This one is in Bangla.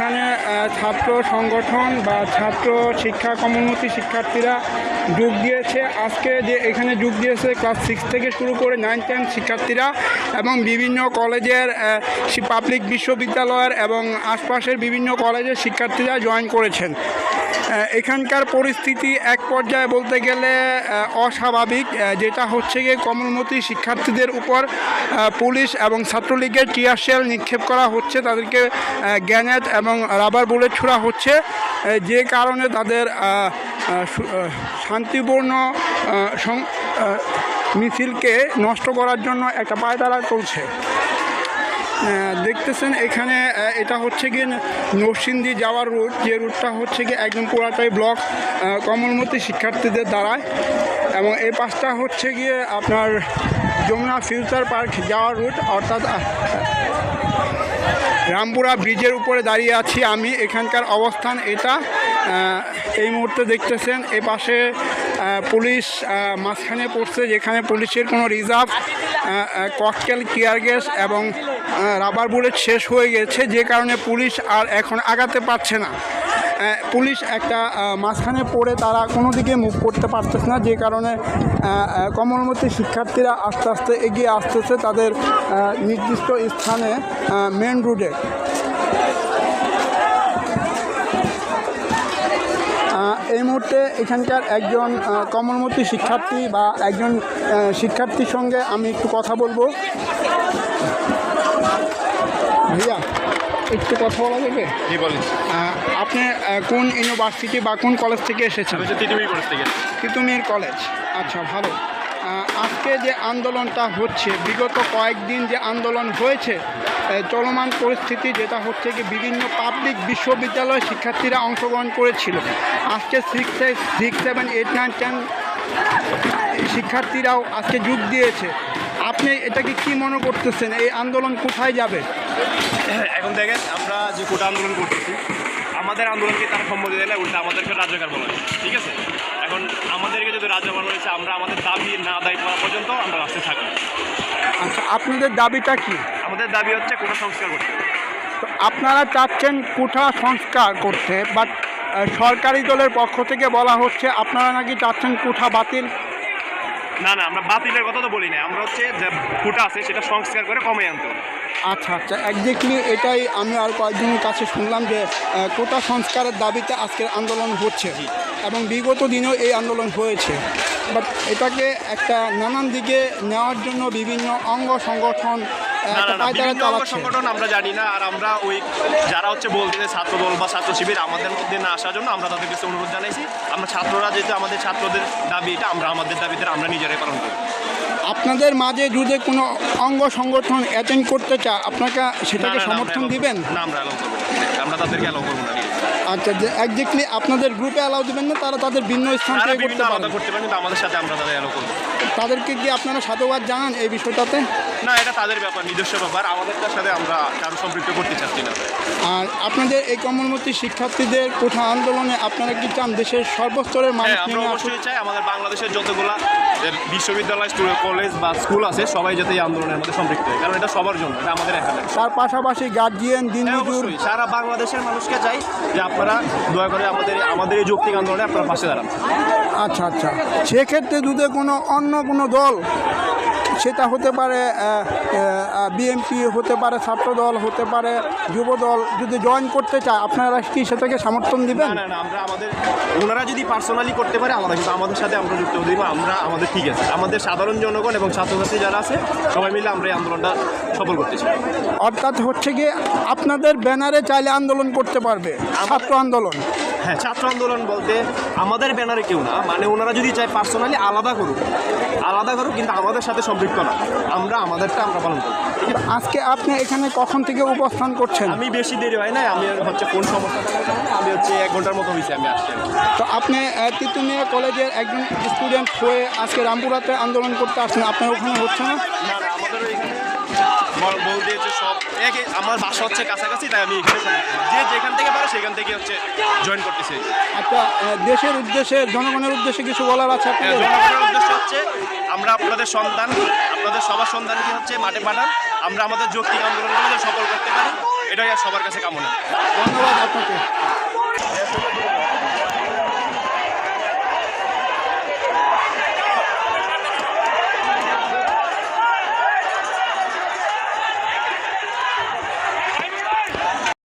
এখানে ছাত্র সংগঠন বা ছাত্র শিক্ষা কমিউনিটি শিক্ষার্থীরা যোগ দিয়েছে। আজকে যে এখানে যোগ দিয়েছে ক্লাস সিক্স থেকে শুরু করে নাইন টেন শিক্ষার্থীরা এবং বিভিন্ন কলেজের পাবলিক বিশ্ববিদ্যালয়ের এবং আশপাশের বিভিন্ন কলেজের শিক্ষার্থীরা জয়েন করেছেন। এখানকার পরিস্থিতি এক পর্যায়ে বলতে গেলে অস্বাভাবিক যেটা হচ্ছে গিয়ে কমলমতি শিক্ষার্থীদের উপর পুলিশ এবং ছাত্রলীগের টিয়ার শেল নিক্ষেপ করা হচ্ছে, তাদেরকে গ্যানেট এবং রাবার বুলেট ছোড়া হচ্ছে যে কারণে তাদের শান্তিপূর্ণ মিছিলকে নষ্ট করার জন্য একটা পায়তারা চলছে। দেখতেছেন এখানে এটা হচ্ছে গিয়ে নরসিংদী যাওয়ার রুট, যে রুটটা হচ্ছে গিয়ে একদম পুরাটাই ব্লক কমলমতি শিক্ষার্থীদের দ্বারায়। এবং এই পাশটা হচ্ছে গিয়ে আপনার যমুনা ফিউচার পার্ক যাওয়ার রুট, অর্থাৎ রামপুরা ব্রিজের উপরে দাঁড়িয়ে আছি আমি। এখানকার অবস্থান এটা। এই মুহূর্তে দেখতেছেন, এ পাশে পুলিশ মাঝখানে পড়ছে, যেখানে পুলিশের কোনো রিজার্ভ ককটেল টিয়ার গ্যাস এবং রাবার বুলেট শেষ হয়ে গেছে, যে কারণে পুলিশ আর এখন আগাতে পারছে না। পুলিশ একটা মাঝখানে পড়ে তারা কোনো দিকে মুভ করতে পারতেছে না, যে কারণে কমলমতি শিক্ষার্থীরা আস্তে আস্তে এগিয়ে আসতেছে তাদের নির্দিষ্ট স্থানে মেন রোডে এই মুহূর্তে এখানকার একজন কমলমতি শিক্ষার্থী বা একজন শিক্ষার্থীর সঙ্গে আমি একটু কথা বলব। ভাইয়া একটু কথা বলা যাবে? জি বলেন। আপনি কোন ইউনিভার্সিটি বা কোন কলেজ থেকে এসেছেন? আমি কলেজ থেকে। তিতুমির কলেজ আচ্ছা ভালো। আজকে যে আন্দোলনটা হচ্ছে বিগত কয়েকদিন যে আন্দোলন হয়েছে চলমান পরিস্থিতি যেটা হচ্ছে কি বিভিন্ন পাবলিক বিশ্ববিদ্যালয় শিক্ষার্থীরা অংশগ্রহণ করেছিল। আজকে six six seven eight nine ten শিক্ষার্থীরাও আজকে যোগ দিয়েছে। আপনি এটাকে কি মনে করতেছেন? এই আন্দোলন কোথায় যাবে? এখন দেখেন আমরা যে কোটা আন্দোলন করতেছি আমাদের আন্দোলনকে তারা সম্মতি দেয় না উল্টা আমাদেরকে রাজ্যকার বলা হয় ঠিক আছে? এখন আমাদেরকে যদি রাজ্য বলা হয়েছে আমরা আমাদের দাবি না আদায় করা পর্যন্ত আমরা রাস্তায় থাকব আচ্ছা আপনাদের দাবিটা কি? আমাদের দাবি হচ্ছে কোটা সংস্কার করতে। তো আপনারা চাচ্ছেন কোঠা সংস্কার করতে বাট সরকারি দলের পক্ষ থেকে বলা হচ্ছে আপনারা নাকি চাচ্ছেন কোঠা বাতিল? না না আমরা বাতিলের কথা তো বলি না আমরা হচ্ছে যে কোটা আছে সেটা সংস্কার করে কমে আনতে আচ্ছা আচ্ছা একজাক্টলি এটাই আমি আর কয়েকজনের কাছে শুনলাম যে কোটা সংস্কারের দাবিতে আজকের আন্দোলন হচ্ছে এবং বিগত দিনেও এই আন্দোলন হয়েছে। বাট এটাকে একটা নানান দিকে নেওয়ার জন্য বিভিন্ন অঙ্গ সংগঠন সংগঠন আমরা জানি না আর আমরা ওই যারা হচ্ছে বলতে ছাত্র দল বা ছাত্র শিবির আমাদের মধ্যে না আসার জন্য আমরা তাদের কাছে অনুরোধ জানাইছি আমরা ছাত্ররা যেহেতু আমাদের ছাত্রদের দাবি এটা আমরা আমাদের দাবিতে আমরা নিজেরাই পালন করি। আপনাদের মাঝে যদি কোনো অঙ্গ সংগঠন অ্যাটেন্ড করতে চায় আপনাকে সেটাকে সমর্থন দিবেন? করব না। না আমরা অ্যালাউ করব আমরা তাদেরকে অ্যালাউ করব না আচ্ছা যে একজাক্টলি আপনাদের গ্রুপে অ্যালাউ দিবেন না তারা তাদের ভিন্ন স্থান থেকে করতে আলাদা পারেন করতে পারেন কিন্তু আমাদের সাথে আমরা তাদের অ্যালাউ করব। তাদেরকে কি আপনারা সাধুবাদ জানান এই বিষয়টাতে? না এটা তাদের ব্যাপার নিজস্ব ব্যাপার। আমাদেরটার সাথে আমরা কারও সম্পৃক্ত করতে চাচ্ছি না। আর আপনাদের এই কমলমতি শিক্ষার্থীদের কোঠা আন্দোলনে আপনারা কি চান? দেশের সর্বস্তরের মানুষ হ্যাঁ আমরা অবশ্যই চাই আমাদের বাংলাদেশের যতগুলা এ, বিশ্ববিদ্যালয় স্টুডেন্ট কলেজ বা স্কুল আছে সবাই যাতে এই আন্দোলনের মধ্যে সম্পৃক্ত হয়। কারণ এটা সবার জন্য এটা আমাদের এখানে তার পাশাপাশি গার্জিয়ান দিন দিনমজুর সারা বাংলাদেশের মানুষকে চাই যে আপনারা দয়া করে আমাদের আমাদের এই যৌক্তিক আন্দোলনে আপনারা পাশে দাঁড়ান। আচ্ছা আচ্ছা। সেক্ষেত্রে যদি কোনো অন্য কোনো দল সেটা হতে পারে বিএনপি হতে পারে ছাত্রদল হতে পারে যুবদল যদি জয়েন করতে চায় আপনারা কি সেটাকে সমর্থন দিবেন? না না না আমরা আমাদের ওনারা যদি পার্সোনালি করতে পারে আমরা কিন্তু আমাদের সাথে আমরা যুক্ত দিব আমরা আমাদের ঠিক আছে। আমাদের সাধারণ জনগণ এবং ছাত্রছাত্রী যারা আছে সবাই মিলে আমরা এই আন্দোলনটা সফল করতে চাই। অর্থাৎ হচ্ছে গিয়ে আপনাদের ব্যানারে চাইলে আন্দোলন করতে পারবে ছাত্র আন্দোলন। হ্যাঁ ছাত্র আন্দোলন বলতে আমাদের ব্যানারে কেউ না মানে ওনারা যদি চায় পার্সোনালি আলাদা করুক আলাদা করুক কিন্তু আমাদের সাথে সম্পৃক্ত না। আমরা আমাদেরটা আমরা পালন করি। ঠিক আছে? আজকে আপনি এখানে কখন থেকে উপস্থান করছেন? আমি বেশি দেরি হয় না আমি হচ্ছে কোন সমস্যা আমি হচ্ছে এক ঘণ্টার মতো হয়েছে আমি আসছি তো আপনি তিতুমিয়া কলেজের একজন স্টুডেন্ট হয়ে আজকে রামপুরাতে আন্দোলন করতে আসছেন আপনার ওখানে হচ্ছে না? আমাদের এখানে বল- বল দিয়েছে সব। আমার বাসা হচ্ছে কাছাকাছি তাই আমি এখানে যে যেখান সেখান থেকে হচ্ছে জয়েন করতেছি। আচ্ছা দেশের উদ্দেশ্যে জনগণের উদ্দেশ্যে কিছু বলার আছে হ্যাঁ? জনগণের উদ্দেশ্য হচ্ছে আমরা আপনাদের সন্তান আপনাদের সবার সন্তানকে হচ্ছে মাঠে পাঠান আমরা আমাদের যৌক্তিক আন্দোলনগুলো সফল করতে পারি এটাই আর সবার কাছে কামনা। ধন্যবাদ থাকে